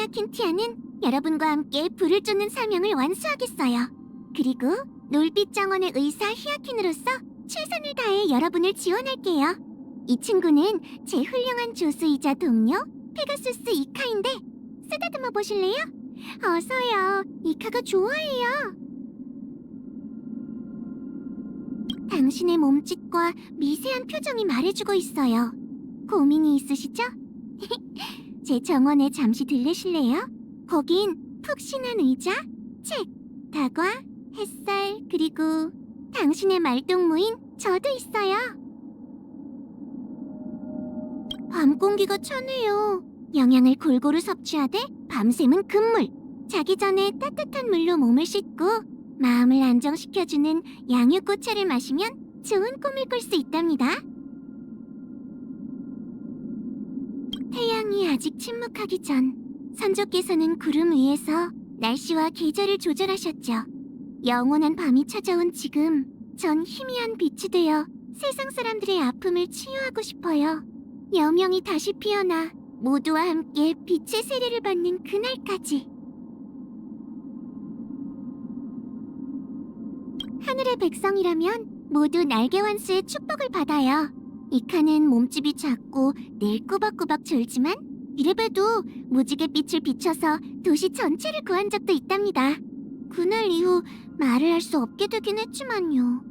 히아킨티아는 여러분과 함께 불을 쫓는 사명을 완수하겠어요. 그리고 놀빛 정원의 의사 히아킨으로서 최선을 다해 여러분을 지원할게요. 이 친구는 제 훌륭한 조수이자 동료 페가수스 이카인데 쓰다듬어 보실래요? 어서요. 이카가 좋아해요. 당신의 몸짓과 미세한 표정이 말해주고 있어요. 고민이 있으시죠? 제 정원에 잠시 들르실래요? 거긴 푹신한 의자, 책, 다과, 햇살, 그리고 당신의 말동무인 저도 있어요. 밤 공기가 차네요. 영양을 골고루 섭취하되 밤샘은 금물. 자기 전에 따뜻한 물로 몸을 씻고 마음을 안정시켜주는 양육꽃차를 마시면 좋은 꿈을 꿀 수 있답니다. 태양이 아직 침묵하기 전 선조께서는 구름 위에서 날씨와 계절을 조절하셨죠. 영원한 밤이 찾아온 지금 전 희미한 빛이 되어 세상 사람들의 아픔을 치유하고 싶어요. 여명이 다시 피어나 모두와 함께 빛의 세례를 받는 그날까지. 하늘의 백성이라면 모두 날개 완수의 축복을 받아요. 이카는 몸집이 작고 늘 꾸벅꾸벅 졸지만 이래봬도 무지개 빛을 비춰서 도시 전체를 구한 적도 있답니다. 그날 이후 말을 할 수 없게 되긴 했지만요.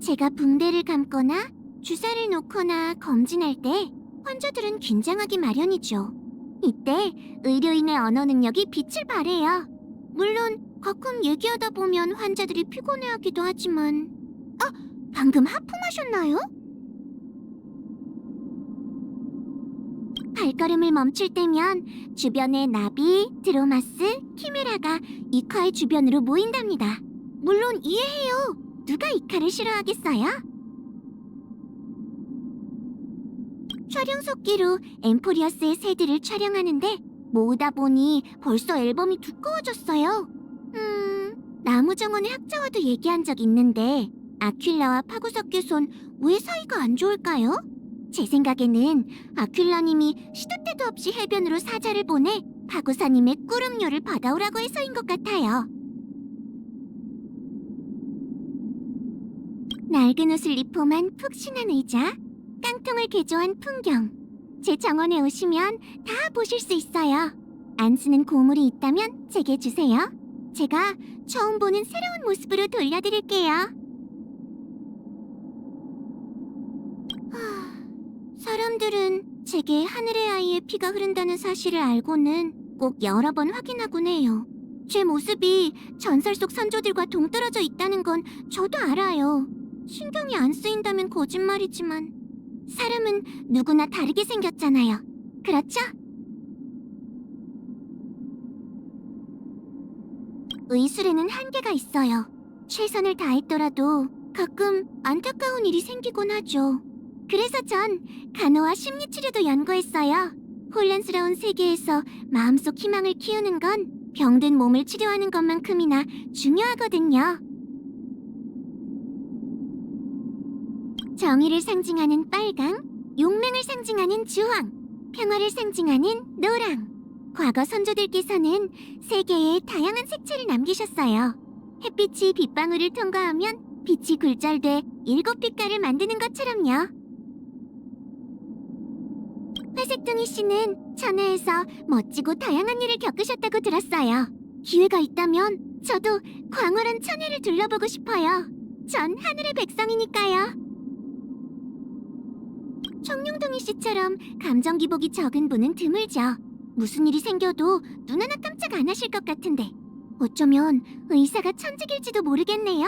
제가 붕대를 감거나 주사를 놓거나 검진할 때 환자들은 긴장하기 마련이죠. 이때 의료인의 언어 능력이 빛을 발해요. 물론 가끔 얘기하다 보면 환자들이 피곤해하기도 하지만 아! 방금 하품하셨나요? 발걸음을 멈출 때면 주변의 나비, 드로마스, 키메라가 이카의 주변으로 모인답니다. 물론 이해해요. 누가 이카를 싫어하겠어요? 촬영 속기로 엠포리어스의 새들을 촬영하는데 모으다 보니 벌써 앨범이 두꺼워졌어요. 음, 나무정원의 학자와도 얘기한 적 있는데 아퀴라와 파구석계손 왜 사이가 안 좋을까요? 제 생각에는 아퀴라님이 시도 때도 없이 해변으로 사자를 보내 파구사님의 꾸름료를 받아오라고 해서인 것 같아요. 낡은 옷을 입고만 푹신한 의자, 깡통을 개조한 풍경. 제 정원에 오시면 다 보실 수 있어요. 안 쓰는 고물이 있다면 제게 주세요. 제가 처음 보는 새로운 모습으로 돌려드릴게요. 하, 사람들은 제게 하늘의 아이의 피가 흐른다는 사실을 알고는 꼭 여러 번 확인하곤 해요. 제 모습이 전설 속 선조들과 동떨어져 있다는 건 저도 알아요. 신경이 안 쓰인다면 거짓말이지만 사람은 누구나 다르게 생겼잖아요. 그렇죠? 의술에는 한계가 있어요. 최선을 다했더라도 가끔 안타까운 일이 생기곤 하죠. 그래서 전 간호와 심리치료도 연구했어요. 혼란스러운 세계에서 마음속 희망을 키우는 건 병든 몸을 치료하는 것만큼이나 중요하거든요. 정의를 상징하는 빨강, 용맹을 상징하는 주황, 평화를 상징하는 노랑. 과거 선조들께서는 세계에 다양한 색채를 남기셨어요. 햇빛이 빗방울을 통과하면 빛이 굴절돼 일곱 빛깔을 만드는 것처럼요. 회색둥이 씨는 천하에서 멋지고 다양한 일을 겪으셨다고 들었어요. 기회가 있다면 저도 광활한 천혜를 둘러보고 싶어요. 전 하늘의 백성이니까요. 청룡둥이 씨처럼 감정 기복이 적은 분은 드물죠. 무슨 일이 생겨도 눈 하나 깜짝 안 하실 것 같은데 어쩌면 의사가 천직일지도 모르겠네요.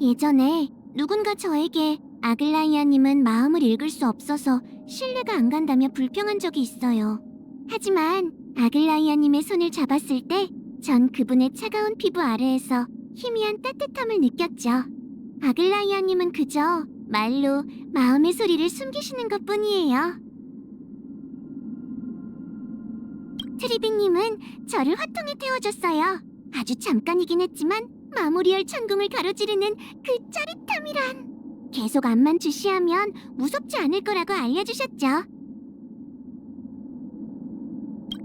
예전에 누군가 저에게 아글라이아님은 마음을 읽을 수 없어서 신뢰가 안 간다며 불평한 적이 있어요. 하지만 아글라이아님의 손을 잡았을 때 전 그분의 차가운 피부 아래에서 희미한 따뜻함을 느꼈죠. 아글라이아님은 그저 말로 마음의 소리를 숨기시는 것 뿐이에요. 트리비님은 저를 화통에 태워줬어요. 아주 잠깐이긴 했지만 마무리할 천궁을 가로지르는 그 짜릿함이란. 계속 암만 주시하면 무섭지 않을 거라고 알려주셨죠.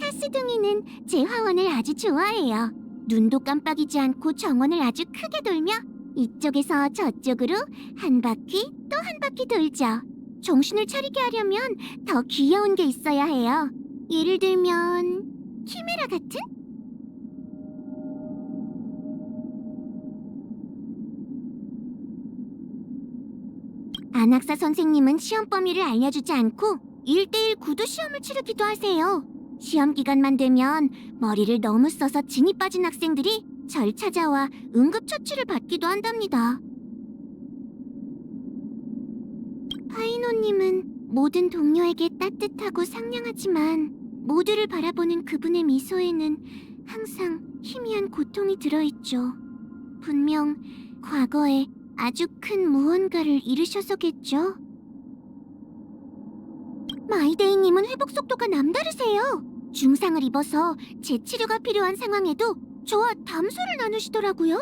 카스둥이는 제 화원을 아주 좋아해요. 눈도 깜빡이지 않고 정원을 아주 크게 돌며 이쪽에서 저쪽으로 한 바퀴 또 한 바퀴 돌죠. 정신을 차리게 하려면 더 귀여운 게 있어야 해요. 예를 들면 키메라 같은? 안학사 선생님은 시험 범위를 알려주지 않고 1대1 구두 시험을 치르기도 하세요. 시험 기간만 되면 머리를 너무 써서 진이 빠진 학생들이 절 찾아와 응급처치를 받기도 한답니다. 파이노님은 모든 동료에게 따뜻하고 상냥하지만 모두를 바라보는 그분의 미소에는 항상 희미한 고통이 들어있죠. 분명 과거에 아주 큰 무언가를 잃으셔서겠죠. 마이데이님은 회복 속도가 남다르세요. 중상을 입어서 재치료가 필요한 상황에도 저와 담소를 나누시더라고요.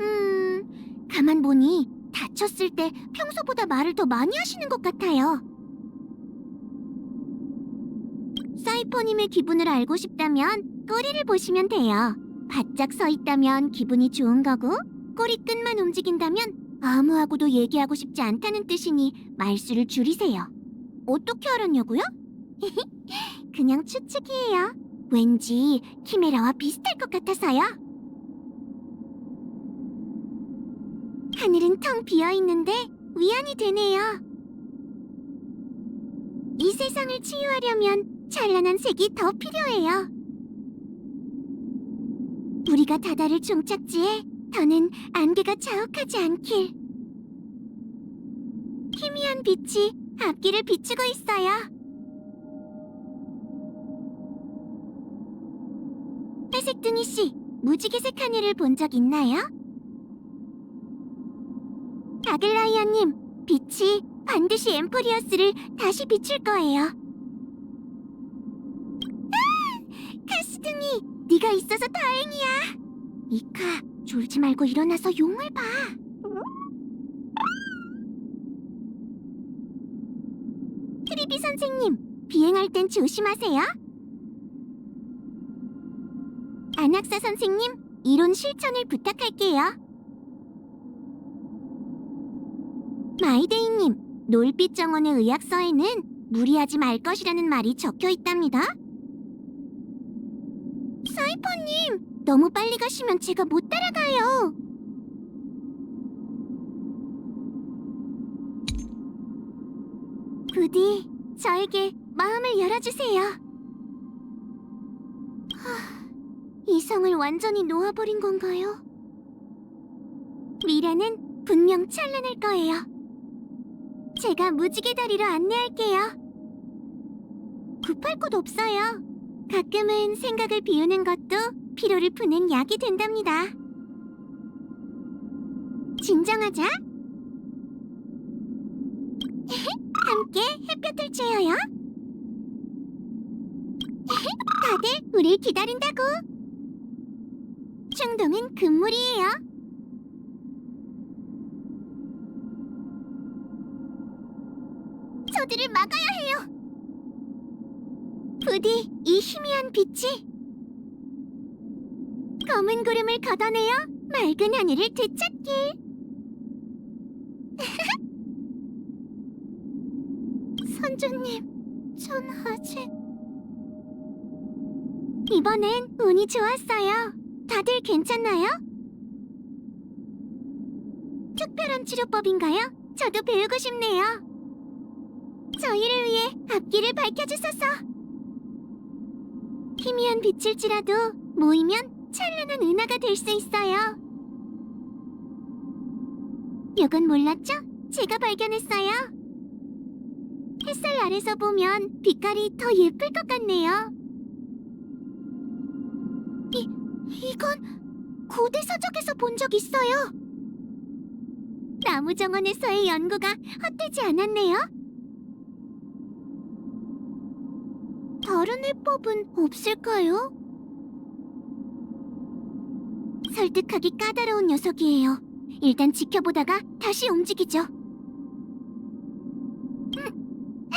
음, 가만 보니 다쳤을 때 평소보다 말을 더 많이 하시는 것 같아요. 사이퍼님의 기분을 알고 싶다면 꼬리를 보시면 돼요. 바짝 서 있다면 기분이 좋은 거고 꼬리 끝만 움직인다면 아무하고도 얘기하고 싶지 않다는 뜻이니 말수를 줄이세요. 어떻게 알았냐고요? 그냥 추측이에요. 왠지 키메라와 비슷할 것 같아서요. 하늘은 텅 비어 있는데 위안이 되네요. 이 세상을 치유하려면 찬란한 색이 더 필요해요. 우리가 다다를 종착지에 더는 안개가 자욱하지 않길. 희미한 빛이 앞길을 비추고 있어요. 회색둥이 씨, 무지개색 하늘을 본 적 있나요? 아글라이언님, 빛이 반드시 엠포리어스를 다시 비출 거예요. 아! 카스둥이, 네가 있어서 다행이야. 미카, 졸지 말고 일어나서 용을 봐. 트리비 선생님, 비행할 땐 조심하세요. 안학사 선생님, 이론 실천을 부탁할게요. 마이데이님, 놀빛 정원의 의학서에는 무리하지 말 것이라는 말이 적혀 있답니다. 사이퍼님, 너무 빨리 가시면 제가 못 따라가요. 부디 저에게 마음을 열어주세요. 하, 이 성을 완전히 놓아버린 건가요? 미래는 분명 찬란할 거예요. 제가 무지개 다리로 안내할게요. 급할 곳 없어요. 가끔은 생각을 비우는 것도 피로를 푸는 약이 된답니다. 진정하자. 함께 햇볕을 쬐어요. 다들 우릴 기다린다고. 충동은 금물이에요. 저들을 막아야 해요. 부디 이 희미한 빛이 검은 구름을 걷어내어 맑은 하늘을 되찾길. 선주님, 전 아직 이번엔 운이 좋았어요. 다들 괜찮나요? 특별한 치료법인가요? 저도 배우고 싶네요. 저희를 위해 앞길을 밝혀주소서. 희미한 빛일지라도 모이면 찬란한 은하가 될 수 있어요. 이건 몰랐죠? 제가 발견했어요. 햇살 아래서 보면 빛깔이 더 예쁠 것 같네요. 이, 이건 고대 서적에서 본 적 있어요. 나무 정원에서의 연구가 헛되지 않았네요. 다른 해법은 없을까요? 설득하기 까다로운 녀석이에요. 일단 지켜보다가 다시 움직이죠. 음, 아,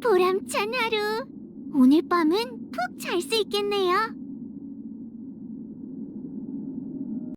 보람찬 하루. 오늘 밤은 푹 잘 수 있겠네요.